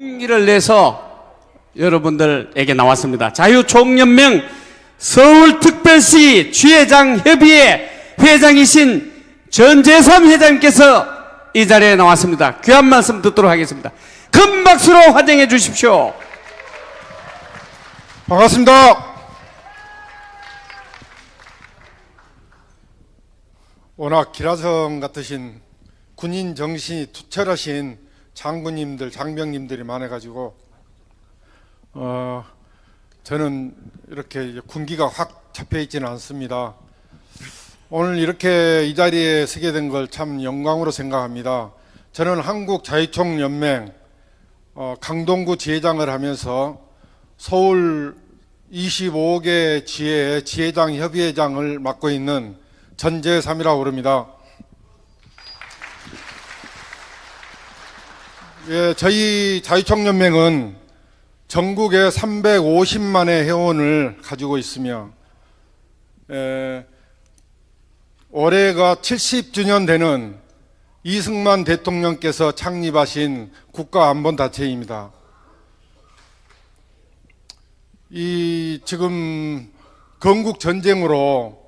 용기를 내서 여러분들에게 나왔습니다. 자유총연맹 서울특별시 주회장 협의회 회장이신 전재삼 회장님께서 이 자리에 나왔습니다. 귀한 말씀 듣도록 하겠습니다. 큰 박수로 환영해 주십시오. 반갑습니다. 워낙 기라성 같으신 군인 정신이 투철하신 장군님들, 장병님들이 많아가지고 어, 저는 이렇게 군기가 확 잡혀 있지는 않습니다. 오늘 이렇게 이 자리에 서게 된 걸 참 영광으로 생각합니다. 저는 한국 자유총 연맹 어, 강동구 지회장을 하면서 서울 25개 지회의 지회장 협의회장을 맡고 있는 전재삼이라고 그럽니다. 예, 저희 자유총연맹은 전국에 350만의 회원을 가지고 있으며 에, 올해가 70주년 되는 이승만 대통령께서 창립하신 국가안본단체입니다. 이 지금 건국 전쟁으로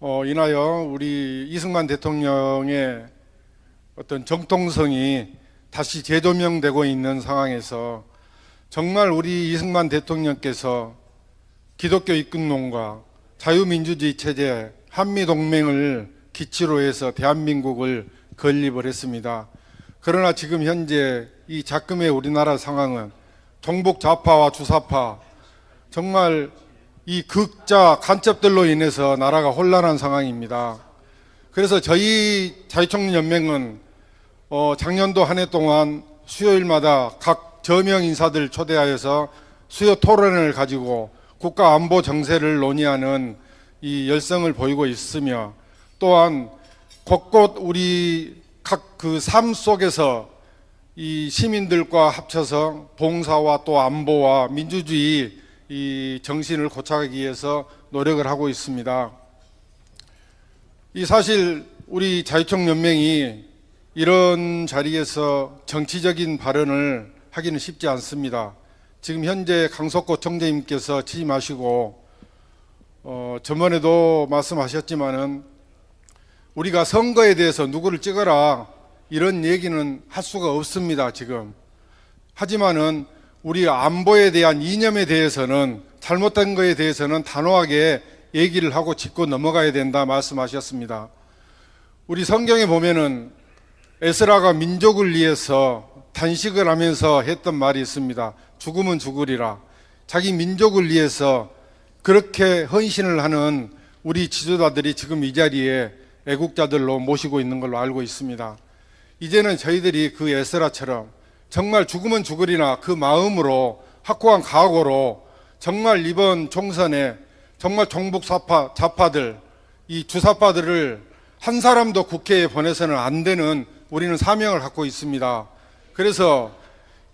어, 인하여 우리 이승만 대통령의 어떤 정통성이 다시 재조명되고 있는 상황에서 정말 우리 이승만 대통령께서 기독교 이끈론과 자유민주주의 체제 한미동맹을 기치로 해서 대한민국을 건립을 했습니다. 그러나 지금 현재 이 작금의 우리나라 상황은 동북 좌파와 주사파 정말 이 극자 간첩들로 인해서 나라가 혼란한 상황입니다. 그래서 저희 자유총연맹은 어, 작년도 한 해 동안 수요일마다 각 저명 인사들 초대하여서 수요 토론을 가지고 국가 안보 정세를 논의하는 이 열성을 보이고 있으며 또한 곳곳 우리 각 그 삶 속에서 이 시민들과 합쳐서 봉사와 또 안보와 민주주의 이 정신을 고착하기 위해서 노력을 하고 있습니다. 이 사실 우리 자유총 연맹이 이런 자리에서 정치적인 발언을 하기는 쉽지 않습니다. 지금 현재 강석호 총재님께서 취임하시고 어, 저번에도 말씀하셨지만은 우리가 선거에 대해서 누구를 찍어라 이런 얘기는 할 수가 없습니다. 지금 하지만은 우리 안보에 대한 이념에 대해서는 잘못된 거에 대해서는 단호하게 얘기를 하고 짚고 넘어가야 된다 말씀하셨습니다. 우리 성경에 보면은 에스라가 민족을 위해서 단식을 하면서 했던 말이 있습니다. 죽으면 죽으리라. 자기 민족을 위해서 그렇게 헌신을 하는 우리 지도자들이 지금 이 자리에 애국자들로 모시고 있는 걸로 알고 있습니다. 이제는 저희들이 그 에스라처럼 정말 죽으면 죽으리나 그 마음으로 확고한 각오로 정말 이번 총선에 정말 종북 사파 좌파들 이 주사파들을 한 사람도 국회에 보내서는 안 되는 우리는 사명을 갖고 있습니다. 그래서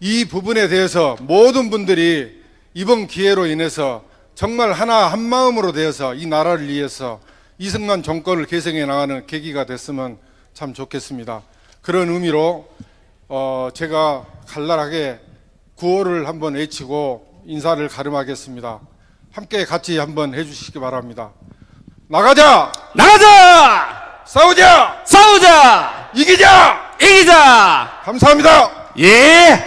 이 부분에 대해서 모든 분들이 이번 기회로 인해서 정말 하나 한 마음으로 되어서 이 나라를 위해서 이승만 정권을 개성해 나가는 계기가 됐으면 참 좋겠습니다. 그런 의미로 어 제가 간단하게 구호를 한번 외치고 인사를 가름하겠습니다. 함께 같이 한번 해주시기 바랍니다. 나가자, 나가자! 싸우자, 싸우자! 이기자. 이기자! 감사합니다. 예!